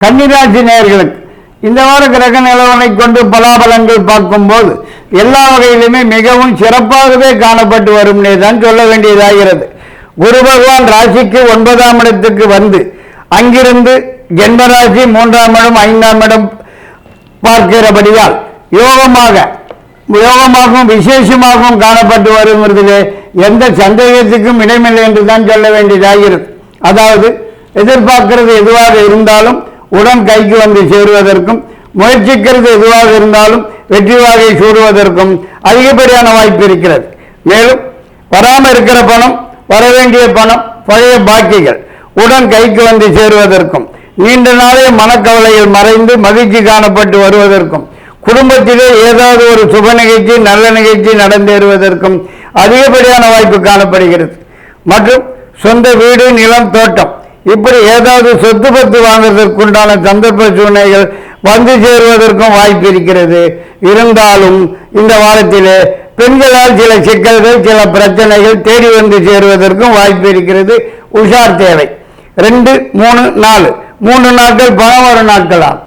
கன்னிராசி நேர்களுக்கு இந்த வார கிரக நிலவனை கொண்டு பலாபலங்கள் பார்க்கும்போது எல்லா வகையிலுமே மிகவும் சிறப்பாகவே காணப்பட்டு வரும்னே தான் சொல்ல வேண்டியதாகிறது. குரு பகவான் ராசிக்கு ஒன்பதாம் இடத்துக்கு வந்து அங்கிருந்து ஜென்மராசி மூன்றாம் இடம் ஐந்தாம் இடம் பார்க்கிறபடியால் யோகமாக யோகமாகவும் விசேஷமாகவும் காணப்பட்டு வருவதிலே எந்த சந்தேகத்துக்கும் இடமில்லை என்று தான் சொல்ல வேண்டியதாகிறது. அதாவது எதிர்பார்க்கிறது எதுவாக இருந்தாலும் உடன் கைக்கு வந்து சேருவதற்கும் முயற்சிக்கிறது எதுவாக இருந்தாலும் வெற்றி வாகை சூடுவதற்கும் அதிகப்படியான வாய்ப்பு இருக்கிறது. மேலும் வராமல் இருக்கிற பணம் வர வேண்டிய பணம் பழைய பாக்கிகள் உடன் கைக்கு வந்து சேருவதற்கும் நீண்ட நாளே மனக்கவலைகள் மறைந்து மகிழ்ச்சி காணப்பட்டு வருவதற்கும் குடும்பத்திலே ஏதாவது ஒரு சுப நிகழ்ச்சி நல்ல நிகழ்ச்சி நடந்தேறுவதற்கும் அதிகப்படியான வாய்ப்பு காணப்படுகிறது. மற்றும் சொந்த வீடு நிலம் தோட்டம் இப்படி ஏதாவது சொத்து பத்து வாங்குறதற்குண்டான சந்தர்ப்ப சூழ்நிலைகள் வந்து சேருவதற்கும் வாய்ப்பு இருக்கிறது. இருந்தாலும் இந்த வாரத்திலே பெண்களால் சில சிக்கல்கள் சில பிரச்சனைகள் தேடி வந்து சேருவதற்கும் வாய்ப்பு இருக்கிறது. உஷார் தேவை. ரெண்டு மூணு நாலு. மூணு நாட்கள் பணம் வரும் நாட்களாம்